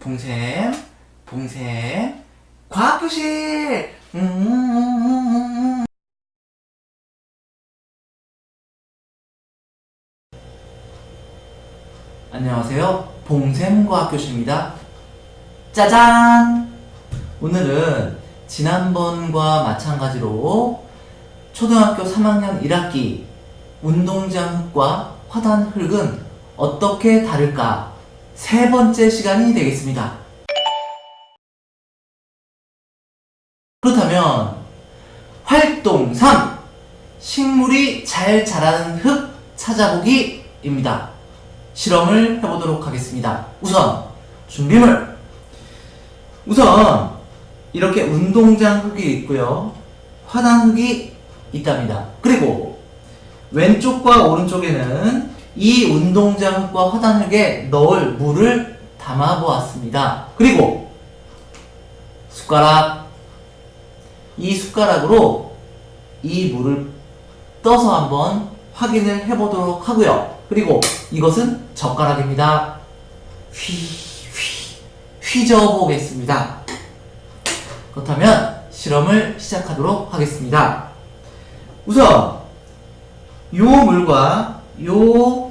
봉샘, 봉샘, 과학교실! 음. 안녕하세요. 봉샘 과학교실입니다. 짜잔! 오늘은 지난번과 마찬가지로 초등학교 3학년 1학기 운동장 흙과 화단 흙은 어떻게 다를까? 세 번째 시간이 되겠습니다. 그렇다면 활동 3 식물이 잘 자라는 흙 찾아보기입니다. 실험을 해보도록 하겠습니다. 우선 준비물 우선 이렇게 운동장 흙이 있고요. 화단 흙이 있답니다. 그리고 왼쪽과 오른쪽에는 이 운동장 흙과 화단 흙에 넣을 물을 담아 보았습니다. 그리고 숟가락 이 숟가락으로 이 물을 떠서 한번 확인을 해보도록 하고요. 그리고 이것은 젓가락입니다. 휘, 휘, 휘저어 보겠습니다. 그렇다면 실험을 시작하도록 하겠습니다. 우선 요 물과 요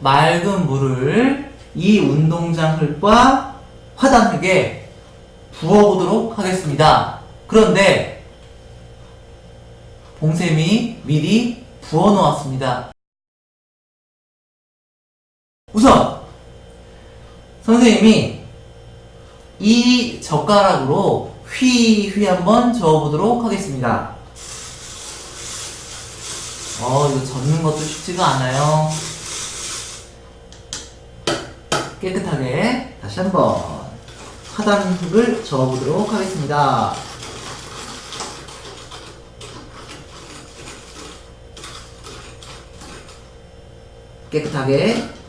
맑은 물을 이 운동장 흙과 화단 흙에 부어보도록 하겠습니다. 그런데 봉샘이 미리 부어 놓았습니다. 우선 선생님이 이 젓가락으로 휘휘 한번 저어보도록 하겠습니다. 어, 이거 젓는 것도 쉽지가 않아요. 깨끗하게 다시 한번 하단 흙을 저어보도록 하겠습니다. 깨끗하게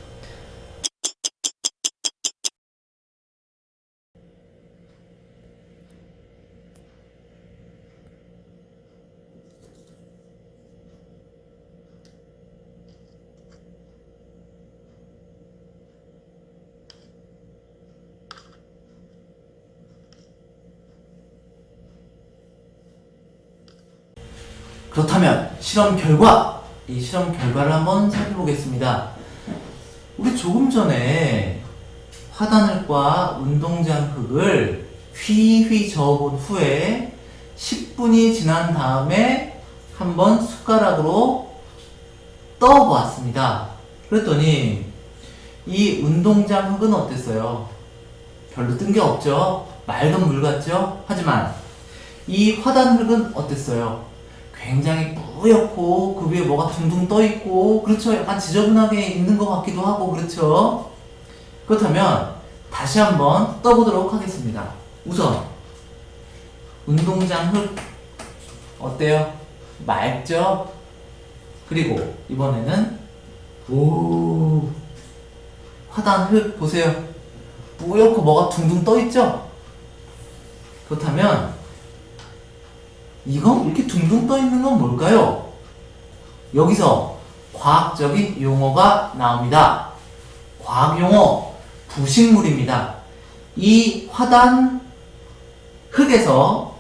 그렇다면 실험 결과 이 실험 결과를 한번 살펴보겠습니다. 우리 조금 전에 화단흙과 운동장 흙을 휘휘 저어본 후에 10분이 지난 다음에 한번 숟가락으로 떠보았습니다. 그랬더니 이 운동장 흙은 어땠어요? 별로 뜬 게 없죠? 맑은 물 같죠? 하지만 이 화단 흙은 어땠어요? 굉장히 뿌옇고 그 위에 뭐가 둥둥 떠 있고 그렇죠? 약간 지저분하게 있는 것 같기도 하고 그렇죠? 그렇다면 다시 한번 떠보도록 하겠습니다. 우선 운동장 흙 어때요? 맑죠? 그리고 이번에는 오 화단 흙 보세요. 뿌옇고 뭐가 둥둥 떠 있죠? 그렇다면 이건 이렇게 둥둥 떠 있는 건 뭘까요? 여기서 과학적인 용어가 나옵니다. 과학 용어 부식물입니다. 이 화단 흙에서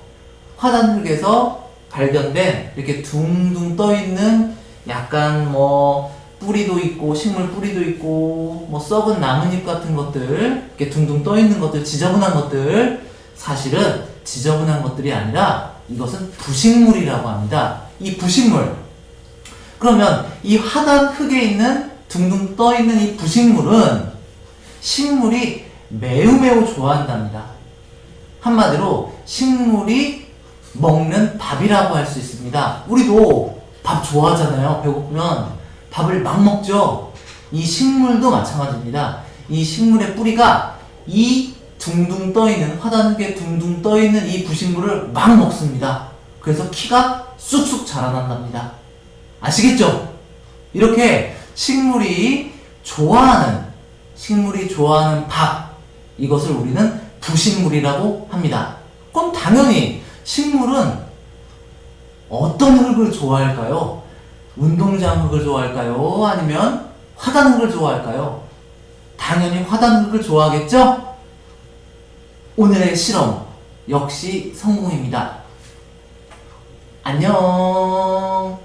화단 흙에서 발견된 이렇게 둥둥 떠 있는 약간 뭐 뿌리도 있고 식물 뿌리도 있고 뭐 썩은 나뭇잎 같은 것들 이렇게 둥둥 떠 있는 것들 지저분한 것들 사실은 지저분한 것들이 아니라 이것은 부식물이라고 합니다. 이 부식물. 그러면 이 하단 흙에 있는 둥둥 떠 있는 이 부식물은 식물이 매우 매우 좋아한답니다. 한마디로 식물이 먹는 밥이라고 할 수 있습니다. 우리도 밥 좋아하잖아요. 배고프면 밥을 막 먹죠. 이 식물도 마찬가지입니다. 이 식물의 뿌리가 이 둥둥 떠 있는 화단흙에 둥둥 떠 있는 이 부식물을 막 먹습니다. 그래서 키가 쑥쑥 자라난답니다. 아시겠죠? 이렇게 식물이 좋아하는 식물이 좋아하는 밥 이것을 우리는 부식물이라고 합니다. 그럼 당연히 식물은 어떤 흙을 좋아할까요? 운동장 흙을 좋아할까요? 아니면 화단 흙을 좋아할까요? 당연히 화단 흙을 좋아하겠죠? 오늘의 실험 역시 성공입니다. 안녕.